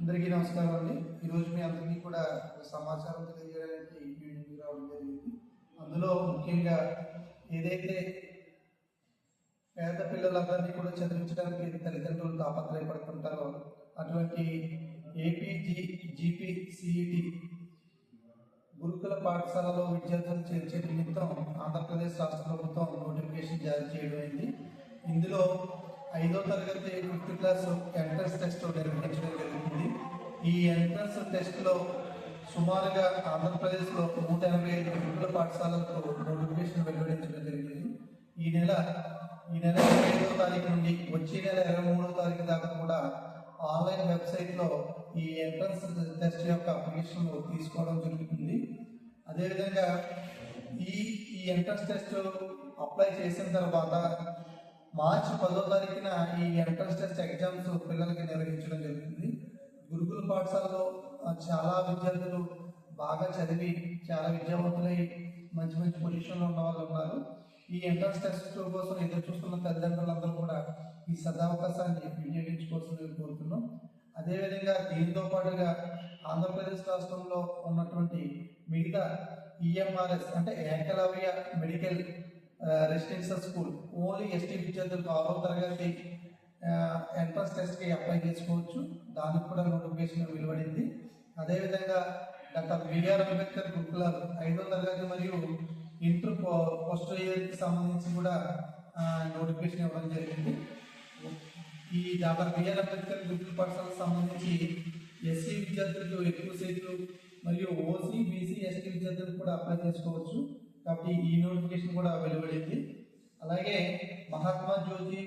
అందరికీ నమస్కారం అండి. ఈరోజు మీ అందరికీ కూడా సమాచారం తెలియజేయడానికి ఈ రావడం జరిగింది. అందులో ముఖ్యంగా ఏదైతే పేద పిల్లలందరినీ కూడా చదివించడానికి తల్లిదండ్రులు తాపత్రయపడుతుంటారో అటువంటి ఏపీజీ జీపీ సిఈటి గురుకుల పాఠశాలలో విద్యార్థులు చేర్చే నిమిత్తం ఆంధ్రప్రదేశ్ రాష్ట్ర ప్రభుత్వం నోటిఫికేషన్ జారీ చేయడం అయింది. ఇందులో ఐదో తరగతి ఫిఫ్త్ క్లాస్ ఎంట్రన్స్ టెస్ట్ నిర్వహించడం ఈ ఎంట్రన్స్ టెస్ట్లో సుమారుగా ఆంధ్రప్రదేశ్లో నూట ఎనభై ఐదు ప్రభుత్వ పాఠశాలలకు నోటిఫికేషన్ వెలువడించడం జరిగింది. ఈ నెల ఈ నెల ఇరవై ఐదో తారీఖు నుండి వచ్చే నెల ఇరవై మూడో తారీఖు దాకా కూడా ఆన్లైన్ వెబ్సైట్లో ఈ ఎంట్రన్స్ టెస్ట్ యొక్క అప్లికేషన్ తీసుకోవడం జరుగుతుంది. అదేవిధంగా ఈ ఈ ఎంట్రన్స్ టెస్ట్ అప్లై చేసిన తర్వాత మార్చి పదో తారీఖున ఈ ఎంట్రన్స్ టెస్ట్ ఎగ్జామ్స్ పిల్లలకి నిర్వహించడం జరుగుతుంది. గురుకుల పాఠశాలలో చాలా విద్యార్థులు బాగా చదివి చాలా విద్యావంతులై మంచి మంచి పొజిషన్లో ఉన్న వాళ్ళు ఉన్నారు. ఈ ఎంట్రన్స్ టెస్ట్ కోసం ఎదురు చూస్తున్న తల్లిదండ్రులందరూ కూడా ఈ సదావకాశాన్ని వినియోగించుకోవాల్సిందిగా కోరుతున్నాం. అదేవిధంగా దీంతో పాటుగా ఆంధ్రప్రదేశ్ రాష్ట్రంలో ఉన్నటువంటి మిగతా ఈఎంఆర్ఎస్ అంటే Eklavya medical residential school only ST విద్యార్థులకు ఆరో తరగతి ఎంట్రన్స్ టెస్ట్కి అప్లై చేసుకోవచ్చు. దానికి కూడా నోటిఫికేషన్ వెలువడింది. అదేవిధంగా డాక్టర్ బిఆర్ అంబేద్కర్ గురుకులాలు ఐదో తరగతి మరియు ఇంటర్ పోస్ట్ ఇయర్కి సంబంధించి కూడా నోటిఫికేషన్ ఇవ్వడం జరిగింది. ఈ డాక్టర్ బిఆర్ అంబేద్కర్ గురుకుల పాఠశాలకు సంబంధించి ఎస్సీ విద్యార్థులకు ఎక్కువ సీట్లు మరియు ఓసీ బీసీ ఎస్టీ విద్యార్థులకు కూడా అప్లై చేసుకోవచ్చు. కాబట్టి ఈ నోటిఫికేషన్ కూడా వెలువడింది. అలాగే మహాత్మా జ్యోతి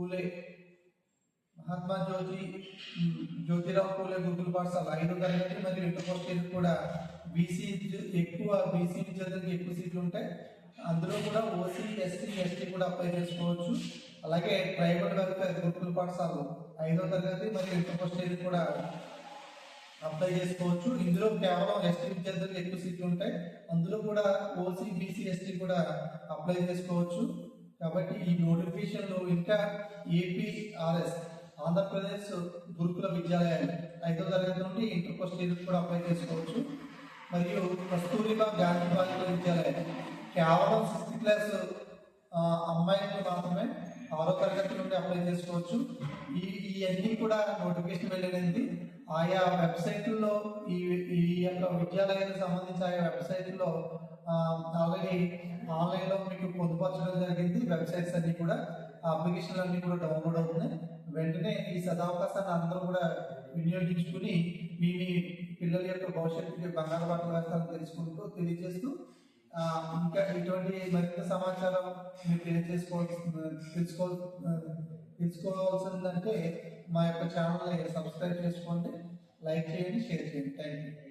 పూలే మహాత్మా జ్యోతి జ్యోతిరావు పూలే గురుకుల పాఠశాల ఐదు తరగతి మరియు ఇంటర్ పోస్టీలు కూడా బీసీ ఎక్కువ బీసీ విద్యార్థులకు ఎక్కువ సీట్లు ఉంటాయి. అందులో కూడా ఓసీ ఎస్సీ ఎస్టీ కూడా అప్లై చేసుకోవచ్చు. అలాగే ట్రైబల్ వెల్ఫేర్ గురుకుల పాఠశాలలు ఐదో తరగతి మరియు ఇంటర్ పోస్టీలు కూడా అప్లై చేసుకోవచ్చు. ఇందులో కేవలం ఎస్టీ విద్యార్థులకు ఎక్కువ సీట్లు ఉంటాయి. అందులో కూడా ఓసీ బీసీ ఎస్టీ కూడా అప్లై చేసుకోవచ్చు. కాబట్టి ఈ నోటిఫికేషన్లు ఇంకా ఏపీఆర్ఎస్ ఆంధ్రప్రదేశ్ గురుకుల విద్యాలయాలు ఐదో తరగతి నుండి ఇంటర్ పోస్ట్ కూడా అప్లై చేసుకోవచ్చు. మరియు కస్తూరిబా గాంధీ బాలికల విద్యాలయం కేవలం సిక్స్త్ క్లాస్ అమ్మాయిలకు మాత్రమే ఆరో తరగతి నుండి అప్లై చేసుకోవచ్చు. ఈ ఇవన్నీ కూడా నోటిఫికేషన్ వెళ్ళింది ఆయా వెబ్సైట్లలో ఈ ఈ యొక్క విద్యాలయానికి సంబంధించి ఆయా వెబ్సైట్లో ఆల్రెడీ ఆన్లైన్లో మీకు పొందుపరచడం జరిగింది. వెబ్సైట్స్ అన్నీ కూడా అప్లికేషన్లు అన్నీ కూడా డౌన్లోడ్ అవుతున్నాయి. వెంటనే ఈ సదావకాశాన్ని అందరూ కూడా వినియోగించుకుని మీ మీ పిల్లల యొక్క భవిష్యత్తుకి బంగారు బాటలు వేస్తారని తెలుసుకుంటూ తెలియజేస్తూ ఇంకా ఇటువంటి మరింత సమాచారం మీరు తెలియజేసుకోవాల్సి తెలుసుకో తెలుసుకోవాల్సిందంటే మా యొక్క ఛానల్ సబ్స్క్రైబ్ చేసుకోండి లైక్ చేయండి షేర్ చేయండి. Thank you